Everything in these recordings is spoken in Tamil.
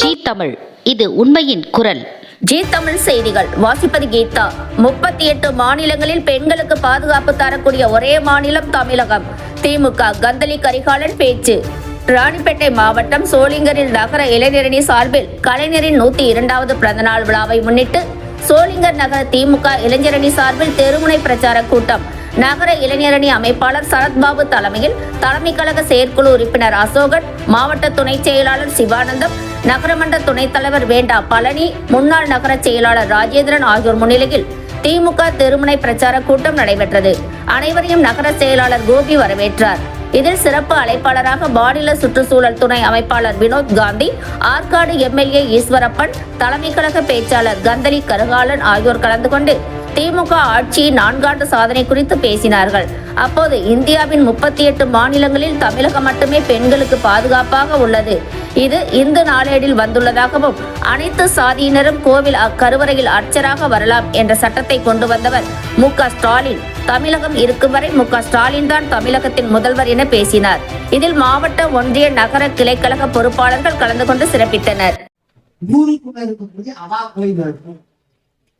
ஜி தமிழ். இது உண்மையின் குரல். ஜி தமிழ் செய்திகள். வாசிப்பது கீதா. முப்பத்தி எட்டு மாநிலங்களில் பெண்களுக்கு பாதுகாப்பு தரக்கூடிய ஒரே மாநிலம் தமிழகம். திமுக கந்தலி கரிகாலன் பேச்சு. ராணிப்பேட்டை மாவட்டம் சோளிங்கரில் நகர இளைஞரணி சார்பில் கலைஞரின் நூத்தி இரண்டாவது பிறந்தநாள் விழாவை முன்னிட்டு சோளிங்கர் நகர திமுக இளைஞரணி சார்பில் தெருமுனை பிரச்சார கூட்டம். நகர இளைஞரணி அமைப்பாளர் சரத்பாபு தலைமையில் தலைமை கழக செயற்குழு உறுப்பினர் அசோகன் மாவட்ட துணை செயலாளர் சிவானந்தம் நகரமன்ற துணைத் தலைவர் வேண்டா பழனி முன்னாள் நகர செயலாளர் ராஜேந்திரன் ஆகியோர் முன்னிலையில் திமுக தெருமுனை பிரச்சார கூட்டம் நடைபெற்றது. அனைவரையும் நகர செயலாளர் கோபி வரவேற்றார். இதில் சிறப்பு அழைப்பாளராக மாநில சுற்றுச்சூழல் துணை அமைப்பாளர் வினோத் காந்தி ஆற்காடு எம்எல்ஏ ஈஸ்வரப்பன் தலைமை கழக பேச்சாளர் கந்தலி கருகாலன் ஆகியோர் கலந்து கொண்டு திமுக ஆட்சியின் நான்காண்டு சாதனை குறித்து பேசினார்கள். அப்போது இந்தியாவின் முப்பத்தி எட்டு மாநிலங்களில் தமிழகம் மட்டுமே பெண்களுக்கு பாதுகாப்பாக உள்ளது. இது இந்து நாளேடில் வந்துள்ளதாகவும் அனைத்து சாதியினரும் கோவில் அக்கருவறையில் அர்ச்சராக வரலாம் என்ற சட்டத்தை கொண்டு வந்தவர் மு. ஸ்டாலின். தமிழகம் இருக்கும் வரை மு. ஸ்டாலின் தான் தமிழகத்தின் முதல்வர் என பேசினார். இதில் மாவட்ட ஒன்றிய நகர கிளைக்கழக பொறுப்பாளர்கள் கலந்து கொண்டு சிறப்பித்தனர்.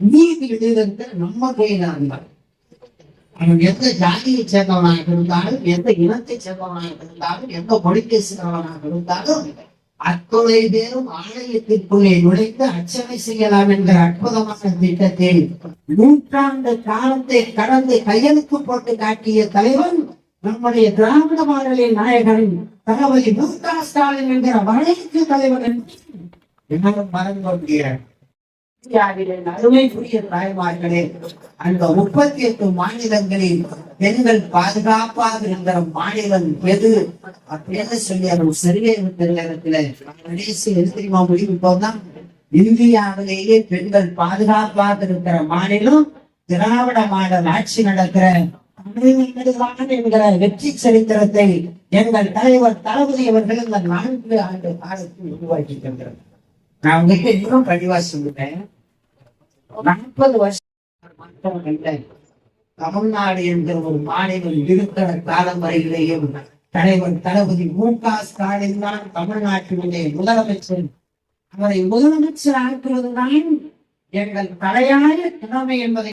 நீதி இருக்கக்கூடிய நம்ம கோயிலா இருந்தார் அவன் எந்த ஜாதியை சேர்ந்தவனாக இருந்தாலும் எந்த இனத்தை சேர்ந்தவனாக இருந்தாலும் எந்த மொழிக்கை சேர்ந்தவனாக இருந்தாலும் அத்துணை பேரும் ஆலயத்திற்குள்ளே நுழைந்து அர்ச்சனை செய்யலாம் என்ற அற்புதமான திட்டத்தை நூற்றாண்டு காலத்தை கடந்து கையெழுத்து போட்டு காட்டிய தலைவன் நம்முடைய திராவிட மாநில நாயகன் தளபதி மு க ஸ்டாலின் என்கிற வரலாற்று தலைவன் என்று மறந்து முடியாது தாய்மார்களே அந்த முப்பத்தி எட்டு மாநிலங்களில் பெண்கள் பாதுகாப்பாக இருக்கிற மாநிலம் எது? அப்படின்னு சொல்லி அவர் சரிவே இருக்கிற நேரத்துல கடைசி தெரியுமா முடிவு போதான் இந்தியாவிலேயே பெண்கள் பாதுகாப்பாக இருக்கிற மாநிலம் திராவிட மாடல் ஆட்சி நடக்கிற என்கிற வெற்றி சரித்திரத்தை எங்கள் தலைவர் தளபதி அவர்கள் இந்த நான்கு ஆண்டு காலத்தில் உருவாக்கி தந்திருக்கிறார் நான் உங்களுக்கு இன்னும் பதிவா சொல்லுவேன் நாற்பது வருஷம் இல்லை தமிழ்நாடு என்ற ஒரு மாநிலம் இருக்கிற காலம் வரையிலேயும் தலைவர் தளபதி மு க ஸ்டாலின் தான் தமிழ்நாட்டினுடைய முதலமைச்சர். அவரை முதலமைச்சர் ஆக்குவதுதான் எங்கள் தலையாய கடமை என்பதை